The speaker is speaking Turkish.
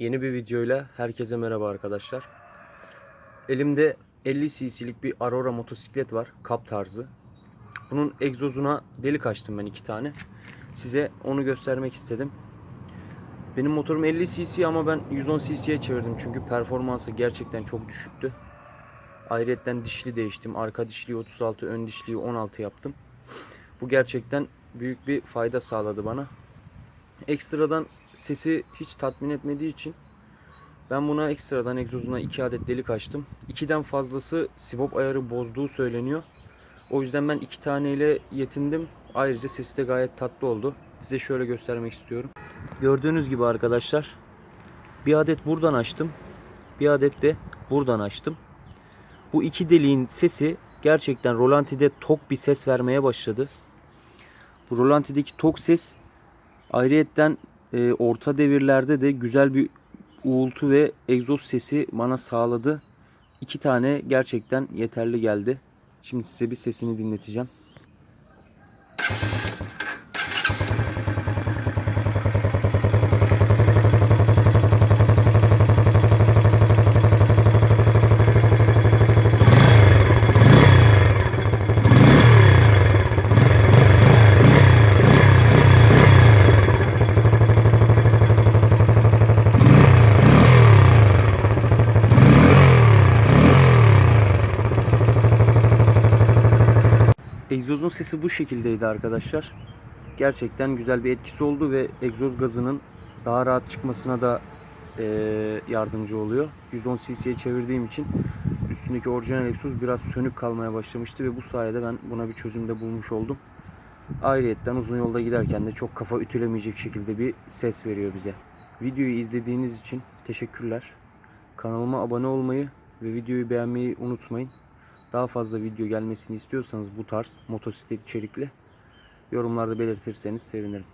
Yeni bir videoyla herkese merhaba arkadaşlar. Elimde 50 cc'lik bir Aurora motosiklet var. Kap tarzı. Bunun egzozuna delik açtım ben iki tane. Size onu göstermek istedim. Benim motorum 50 cc ama ben 110 cc'ye çevirdim. Çünkü performansı gerçekten çok düşüktü. Ayrıyetten dişli değiştim. Arka dişliği 36, ön dişliği 16 yaptım. Bu gerçekten büyük bir fayda sağladı bana. Ekstradan sesi hiç tatmin etmediği için ben buna ekstradan egzozuna 2 adet delik açtım. 2'den fazlası sibop ayarı bozduğu söyleniyor. O yüzden ben 2 taneyle yetindim. Ayrıca sesi de gayet tatlı oldu. Size şöyle göstermek istiyorum. Gördüğünüz gibi arkadaşlar bir adet buradan açtım. Bir adet de buradan açtım. Bu iki deliğin sesi gerçekten rolantide tok bir ses vermeye başladı. Bu rolantideki tok ses Ayrıyetten e, orta devirlerde de güzel bir uğultu ve egzoz sesi bana sağladı. İki tane gerçekten yeterli geldi. Şimdi size bir sesini dinleteceğim. Egzozun sesi bu şekildeydi arkadaşlar. Gerçekten güzel bir etkisi oldu ve egzoz gazının daha rahat çıkmasına da e, yardımcı oluyor. 110 cc'ye çevirdiğim için üstündeki orijinal egzoz biraz sönük kalmaya başlamıştı ve bu sayede ben buna bir çözümde bulmuş oldum. Ayrıyetten uzun yolda giderken de çok kafa ütülemeyecek şekilde bir ses veriyor bize. Videoyu izlediğiniz için teşekkürler. Kanalıma abone olmayı ve videoyu beğenmeyi unutmayın. Daha fazla video gelmesini istiyorsanız bu tarz motosiklet içerikli yorumlarda belirtirseniz sevinirim.